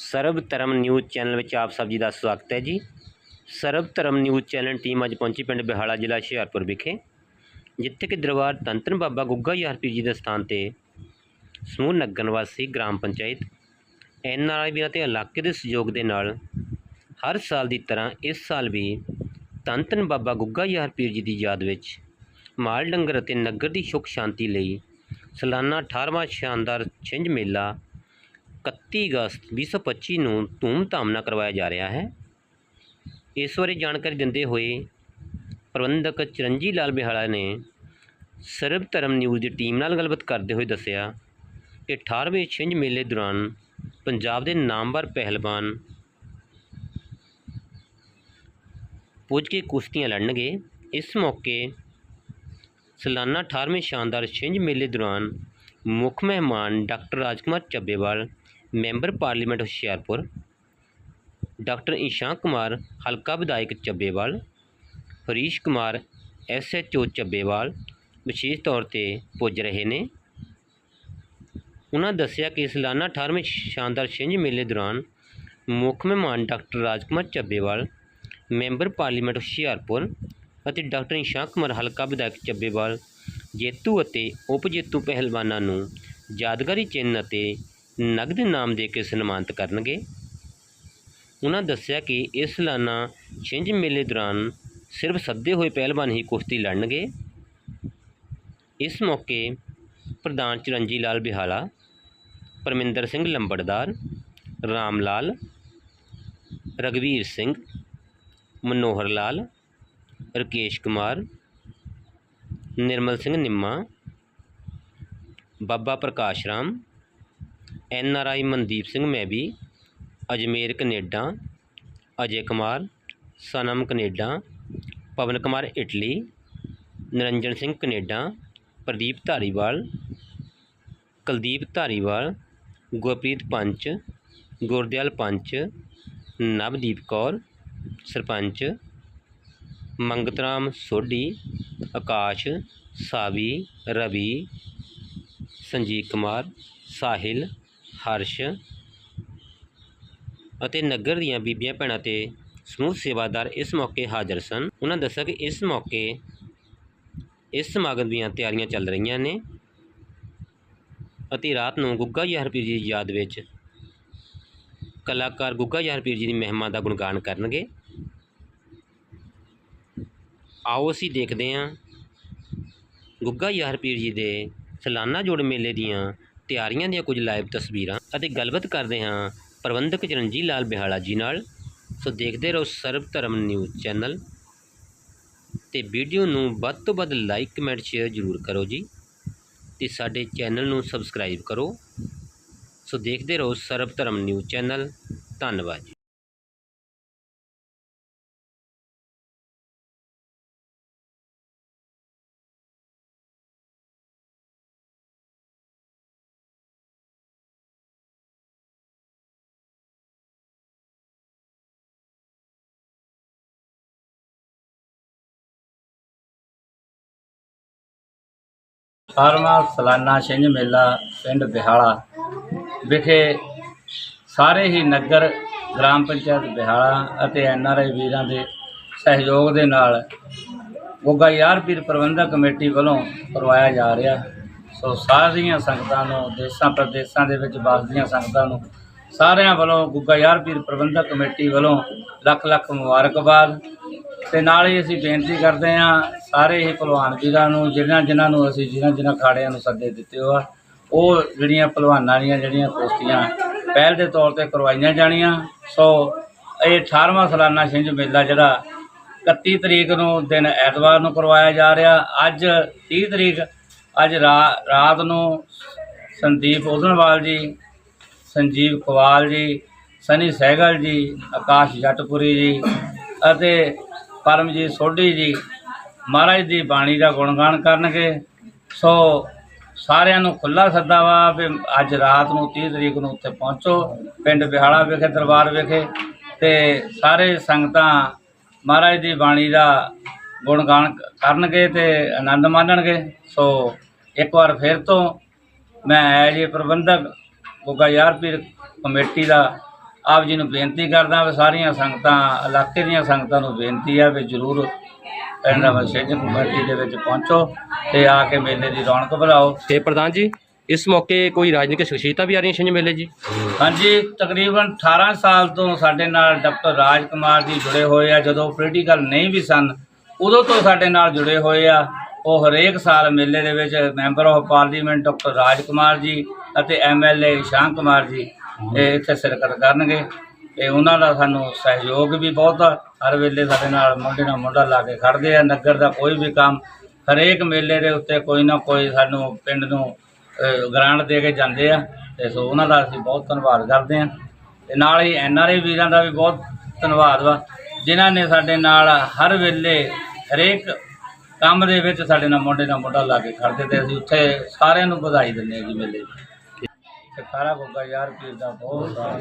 ਸਰਬ ਧਰਮ news channel ਵਿੱਚ ਆਪ ਸਭ ਜੀ ਦਾ ਸਵਾਗਤ ਹੈ ਜੀ। ਸਰਬ ਧਰਮ ਨਿਊਜ਼ ਚੈਨਲ ਟੀਮ ਅੱਜ ਪਹੁੰਚੀ ਪਿੰਡ ਬਿਹਾਲਾ ਜ਼ਿਲ੍ਹਾ ਹੁਸ਼ਿਆਰਪੁਰ ਵਿਖੇ, ਜਿੱਥੇ ਕਿ ਦਰਬਾਰ ਤੰਤਨ ਬਾਬਾ ਗੁੱਗਾ ਯਾਰਪੀ ਜੀ ਦੇ ਸਥਾਨ ਤੇ ਸਮੂਹ ਨਗਰ ਨਿਵਾਸੀ gram panchayat, N R I ਵੀਰਾਂ ਤੇ ਇਲਾਕੇ ਦੇ ਸਹਿਯੋਗ ਦੇ ਨਾਲ ਹਰ ਸਾਲ ਦੀ ਤਰ੍ਹਾਂ ਇਸ ਸਾਲ ਵੀ ਤੰਤਨ ਬਾਬਾ ਗੁੱਗਾ ਯਾਰਪੀਰ ਜੀ ਦੀ ਯਾਦ ਵਿੱਚ ਮਾਲ ਡੰਗਰ ਅਤੇ ਨਗਰ ਦੀ ਸੁੱਖ ਸ਼ਾਂਤੀ ਲਈ ਸਾਲਾਨਾ 18ਵਾਂ ਸ਼ਾਨਦਾਰ ਛਿੰਝ ਮੇਲਾ 31 ਅਗਸਤ 2025 ਨੂੰ ਧੂਮ-ਧਾਮ ਨਾਲ ਕਰਵਾਇਆ ਜਾ ਰਿਹਾ ਹੈ। ਇਸ ਬਾਰੇ ਜਾਣਕਾਰੀ ਦਿੰਦੇ ਹੋਏ ਪ੍ਰਬੰਧਕ ਚਰਨਜੀ ਲਾਲ ਬਿਹਾਲਾ ਨੇ ਸਰਬ ਧਰਮ ਨਿਊਜ਼ ਦੀ ਟੀਮ ਨਾਲ ਗੱਲਬਾਤ ਕਰਦੇ ਹੋਏ ਦੱਸਿਆ ਕਿ 18ਵੇਂ ਛਿੰਝ ਮੇਲੇ ਦੌਰਾਨ ਪੰਜਾਬ ਦੇ ਨਾਮਵਰ ਪਹਿਲਵਾਨ ਪੁੱਜ ਕੇ ਕੁਸ਼ਤੀਆਂ ਲੜਨਗੇ। ਇਸ ਮੌਕੇ ਸਾਲਾਨਾ 18ਵੇਂ ਸ਼ਾਨਦਾਰ ਛਿੰਝ ਮੇਲੇ ਦੌਰਾਨ ਮੁੱਖ ਮਹਿਮਾਨ doctor Rajkumar Chabbewal member parliament Hoshiarpur, doctor Ishan Kumar ਹਲਕਾ ਵਿਧਾਇਕ ਚੱਬੇਵਾਲ ਹਰੀਸ਼ ਕੁਮਾਰ ਐਸਐਚਓ ਚੱਬੇਵਾਲ ਵਿਸ਼ੇਸ਼ ਤੌਰ ਤੇ ਪੁੱਜ ਰਹੇ ਨੇ। ਉਹਨਾਂ ਦੱਸਿਆ ਕਿ ਸਾਲਾਨਾ 18ਵੇਂ ਸ਼ਾਨਦਾਰ ਛਿੰਝ ਮੇਲੇ ਦੌਰਾਨ ਮੁੱਖ ਮਹਿਮਾਨ doctor Rajkumar Chabbewal member parliament Hoshiarpur ਅਤੇ ਡਾਕਟਰ ਇਸ਼ਾਂ ਕੁਮਾਰ ਹਲਕਾ ਵਿਧਾਇਕ ਚੱਬੇਵਾਲ ਜੇਤੂ ਅਤੇ ਉਪ ਜੇਤੂ ਪਹਿਲਵਾਨਾਂ ਨੂੰ ਯਾਦਗਾਰੀ ਚਿੰਨ੍ਹ ਅਤੇ ਨਗਦ ਇਨਾਮ ਦੇ ਕੇ ਸਨਮਾਨਿਤ ਕਰਨਗੇ। ਉਹਨਾਂ ਦੱਸਿਆ ਕਿ ਇਸ ਸਾਲਾਨਾ ਛਿੰਝ ਮੇਲੇ ਦੌਰਾਨ ਸਿਰਫ ਸੱਦੇ ਹੋਏ ਪਹਿਲਵਾਨ ਹੀ ਕੁਸ਼ਤੀ ਲੜਨਗੇ। ਇਸ ਮੌਕੇ ਪ੍ਰਧਾਨ ਚਰਨਜੀ ਲਾਲ ਬਿਹਾਲਾ, ਪਰਮਿੰਦਰ ਸਿੰਘ ਲੰਬੜਦਾਰ Ram Lal Ragveer Singh, Manohar Lal, Rakesh Kumar, Nirmal Singh Nimma, Baba Prakash Ram N R I Mandeep Singh ਮੈਬੀ Ajmer Canada, Ajay Kumar, Sanam Canada, Pawan Kumar Italy, Niranjan Singh Canada, Pradeep Dhariwal, Kuldeep Dhariwal, Gurpreet ਪੰਚ, ਗੁਰਦਿਆਲ ਪੰਚ, ਨਵਦੀਪ ਕੌਰ, ਸਰਪੰਚ ਮੰਗਤ ਰਾਮ ਸੋਢੀ, ਆਕਾਸ਼, ਸਾਵੀ, ਰਵੀ, ਸੰਜੀਵ ਕੁਮਾਰ, ਸਾਹਿਲ ਹਰਸ਼ ਅਤੇ ਨਗਰ ਦੀਆਂ ਬੀਬੀਆਂ ਭੈਣਾਂ ਤੇ ਸਮੂਹ ਸੇਵਾਦਾਰ ਇਸ ਮੌਕੇ ਹਾਜ਼ਰ ਸਨ। ਉਹਨਾਂ ਦੱਸਿਆ ਕਿ ਇਸ ਮੌਕੇ ਇਸ ਸਮਾਗਮ ਦੀਆਂ ਤਿਆਰੀਆਂ ਚੱਲ ਰਹੀਆਂ ਨੇ ਅਤੇ ਰਾਤ ਨੂੰ ਗੁੱਗਾ ਯਾਰਪੀਰ ਜੀ ਦੀ ਯਾਦ ਵਿੱਚ ਕਲਾਕਾਰ ਗੁੱਗਾ ਯਾਰਪੀਰ ਜੀ ਦੀ ਮਹਿਮਾ ਦਾ ਗੁਣਗਾਨ ਕਰਨਗੇ। ਆਓ ਅਸੀਂ ਦੇਖਦੇ ਹਾਂ ਗੁੱਗਾ ਯਾਰਪੀਰ ਜੀ ਦੇ ਸਾਲਾਨਾ ਜੋੜ ਮੇਲੇ ਦੀਆਂ ਤਿਆਰੀਆਂ ਦੀਆਂ ਕੁਝ ਲਾਈਵ ਤਸਵੀਰਾਂ ਅਤੇ ਗੱਲਬਾਤ ਕਰਦੇ ਹਾਂ ਪ੍ਰਬੰਧਕ ਚਰਨਜੀਤ ਲਾਲ ਬਿਹਾਲਾ ਜੀ ਨਾਲ। ਸੋ ਦੇਖਦੇ ਰਹੋ ਸਰਬ ਧਰਮ ਨਿਊਜ਼ ਚੈਨਲ। ਤੇ ਵੀਡੀਓ ਨੂੰ ਵੱਧ ਤੋਂ ਵੱਧ ਲਾਈਕ, ਕਮੈਂਟ, ਸ਼ੇਅਰ ਜ਼ਰੂਰ ਕਰੋ ਜੀ। ਤੇ ਸਾਡੇ ਚੈਨਲ ਨੂੰ ਸਬਸਕ੍ਰਾਈਬ ਕਰੋ। ਸੋ ਦੇਖਦੇ ਰਹੋ ਸਰਬ ਧਰਮ ਨਿਊਜ਼ ਚੈਨਲ। ਧੰਨਵਾਦ ਜੀ। ਅਠਾਰਵਾਂ ਸਾਲਾਨਾ ਛਿੰਝ ਮੇਲਾ ਪਿੰਡ ਬਿਹਾਲਾ ਵਿਖੇ ਸਾਰੇ ਹੀ ਨਗਰ, ਗ੍ਰਾਮ ਪੰਚਾਇਤ ਬਿਹਾਲਾ ਅਤੇ ਐੱਨ ਆਰ ਆਈ ਵੀਰਾਂ ਦੇ ਸਹਿਯੋਗ ਦੇ ਨਾਲ ਗੋਗਾ ਯਾਰ ਪੀਰ ਪ੍ਰਬੰਧਕ ਕਮੇਟੀ ਵੱਲੋਂ ਕਰਵਾਇਆ ਜਾ ਰਿਹਾ। ਸੋ ਸਾਰੀਆਂ ਸੰਗਤਾਂ ਨੂੰ, ਦੇਸ਼ਾਂ ਪ੍ਰਦੇਸ਼ਾਂ ਦੇ ਵਿੱਚ ਵਸਦੀਆਂ ਸੰਗਤਾਂ ਨੂੰ ਸਾਰਿਆਂ ਵੱਲੋਂ ਗੁੱਗਾ ਯਾਰ ਪੀਰ ਪ੍ਰਬੰਧਕ ਕਮੇਟੀ ਵੱਲੋਂ ਲੱਖ ਲੱਖ ਮੁਬਾਰਕਬਾਦ। ਤੇ ਨਾਲ ਹੀ ਅਸੀਂ ਬੇਨਤੀ ਕਰਦੇ ਹਾਂ ਸਾਰੇ ਹੀ ਭਲਵਾਨ ਵੀਰਾਂ ਨੂੰ, ਜਿਨ੍ਹਾਂ ਜਿਨ੍ਹਾਂ ਨੂੰ ਅਸੀਂ ਜਿਨ੍ਹਾਂ ਜਿਨ੍ਹਾਂ ਖਾੜਿਆਂ ਨੂੰ ਸੱਦੇ ਦਿੱਤੇ ਹੋ ਆ, ਉਹ ਜਿਹੜੀਆਂ ਭਲਵਾਨਾਂ ਦੀਆਂ ਜਿਹੜੀਆਂ ਕੁਸ਼ਤੀਆਂ ਪਹਿਲ ਦੇ ਤੌਰ ਤੇ ਕਰਵਾਈਆਂ ਜਾਣੀਆਂ। ਸੋ ਇਹ 18ਵਾਂ ਸਾਲਾਨਾ ਛਿੰਝ ਮੇਲਾ ਜਿਹੜਾ 31 ਤਰੀਕ ਨੂੰ ਦਿਨ ਐਤਵਾਰ ਨੂੰ ਕਰਵਾਇਆ ਜਾ ਰਿਹਾ। ਅੱਜ 30 ਤਰੀਕ, ਅੱਜ ਰਾ- ਰਾਤ ਨੂੰ ਸੰਦੀਪ ਉਦਨਵਾਲ ਜੀ, ਸੰਜੀਵ ਕਵਾਲ ਜੀ, ਸਨੀ ਸਹਿਗਲ ਜੀ, ਆਕਾਸ਼ ਜੱਟਪੁਰੀ ਜੀ ਅਤੇ ਪਰਮਜੀਤ ਸੋਢੀ ਜੀ ਮਹਾਰਾਜ ਦੀ ਬਾਣੀ ਦਾ ਗੁਣਗਾਨ ਕਰਨਗੇ। ਸੋ ਸਾਰਿਆਂ ਨੂੰ ਖੁੱਲਾ ਸੱਦਾ ਵਾ ਵੀ ਅੱਜ ਰਾਤ ਨੂੰ 30 ਤਰੀਕ ਨੂੰ ਉੱਥੇ ਪਹੁੰਚੋ, ਪਿੰਡ ਬਿਹਾਲਾ ਵਿਖੇ, ਦਰਬਾਰ ਵਿਖੇ। ਤੇ ਸਾਰੇ ਸੰਗਤਾਂ ਮਹਾਰਾਜ ਦੀ ਬਾਣੀ ਦਾ ਗੁਣਗਾਨ ਕਰਨਗੇ ਤੇ ਆਨੰਦ ਮਾਣਨਗੇ। ਸੋ ਇੱਕ ਵਾਰ ਫਿਰ ਤੋਂ ਮੈਂ ਐਜ ਏ ਪ੍ਰਬੰਧਕ, ਗੁੱਗਾ ਯਾਰ ਪੀਰ ਕਮੇਟੀ ਦਾ ਆਪ ਜੀ ਨੂੰ ਬੇਨਤੀ ਕਰਦਾ ਵੀ ਸਾਰੀਆਂ ਸੰਗਤਾਂ ਇਲਾਕੇ ਦੀਆਂ ਸੰਗਤਾਂ ਨੂੰ ਬੇਨਤੀ ਆ ਵੀ ਜਰੂਰ ਪਿੰਡ ਵਸਿੰਝ ਕਮੇਟੀ ਦੇ ਵਿੱਚ ਪਹੁੰਚੋ ਤੇ ਆ ਕੇ ਮੇਲੇ ਦੀ ਰੌਣਕ ਵਧਾਓ। ਤੇ ਪ੍ਰਧਾਨ ਜੀ ਇਸ ਮੌਕੇ ਕੋਈ ਰਾਜਨੀਤਿਕ ਸ਼ਖਸੀਅਤਾਂ ਵੀ ਆ ਰਹੀਆਂ ਛਿੰਝ ਮੇਲੇ ਜੀ? ਹਾਂਜੀ ਤਕਰੀਬਨ 18 ਸਾਲ ਤੋਂ ਸਾਡੇ ਨਾਲ ਡਾਕਟਰ ਰਾਜ ਕੁਮਾਰ ਜੀ ਜੁੜੇ ਹੋਏ ਆ। ਜਦੋਂ ਪੋਲੀਟੀਕਲ ਨਹੀਂ ਵੀ ਸਨ ਉਦੋਂ ਤੋਂ ਸਾਡੇ ਨਾਲ ਜੁੜੇ ਹੋਏ ਆ। ਉਹ ਹਰੇਕ ਸਾਲ ਮੇਲੇ ਦੇ ਵਿੱਚ member of parliament doctor Raj Kumar ji ਅਤੇ ਐਮਐਲਏ ਸ਼ਾਮ ਕੁਮਾਰ ਜੀ ਇਹ ਇੱਥੇ ਸ਼ਿਰਕਤ ਕਰਨਗੇ। ਤੇ ਉਹਨਾਂ ਦਾ ਸਾਨੂੰ ਸਹਿਯੋਗ ਵੀ ਬਹੁਤ ਆ। ਹਰ ਵੇਲੇ ਸਾਡੇ ਨਾਲ ਮੁੰਡੇ ਨਾਲ ਮੁੰਡਾ ਲਾ ਕੇ ਖੜਦੇ ਆ। ਨਗਰ ਦਾ ਕੋਈ ਵੀ ਕੰਮ, ਹਰੇਕ ਮੇਲੇ ਦੇ ਉੱਤੇ ਕੋਈ ਨਾ ਕੋਈ ਸਾਨੂੰ ਪਿੰਡ ਨੂੰ ਗ੍ਰਾਂਟ ਦੇ ਕੇ ਜਾਂਦੇ ਆ। ਤੇ ਸੋ ਉਹਨਾਂ ਦਾ ਅਸੀਂ ਬਹੁਤ ਧੰਨਵਾਦ ਕਰਦੇ ਆ। ਤੇ ਨਾਲ ਹੀ ਐਨਆਰਆਈ ਵੀਰਾਂ ਦਾ ਵੀ ਬਹੁਤ ਧੰਨਵਾਦ ਵਾ। ਜਿਨ੍ਹਾਂ ਨੇ ਸਾਡੇ ਨਾਲ ਹਰ ਵੇਲੇ ਹਰੇਕ ਕੰਮ ਦੇ ਵਿੱਚ ਸਾਡੇ ਨਾਲ ਮੁੰਡੇ ਨਾਲ ਮੁੰਡਾ ਲਾ ਕੇ ਖੜਦੇ ਤੇ ਅਸੀਂ ਉੱਥੇ ਸਾਰਿਆਂ ਨੂੰ ਵਧਾਈ ਦਿੰਦੇ ਆ ਜੀ ਮੇਲੇ ਤੇ ਸਾਰਾ ਗੋਗਾ ਯਾਰ ਪੀਰ ਦਾ ਬਹੁਤ ਸਾਰਾ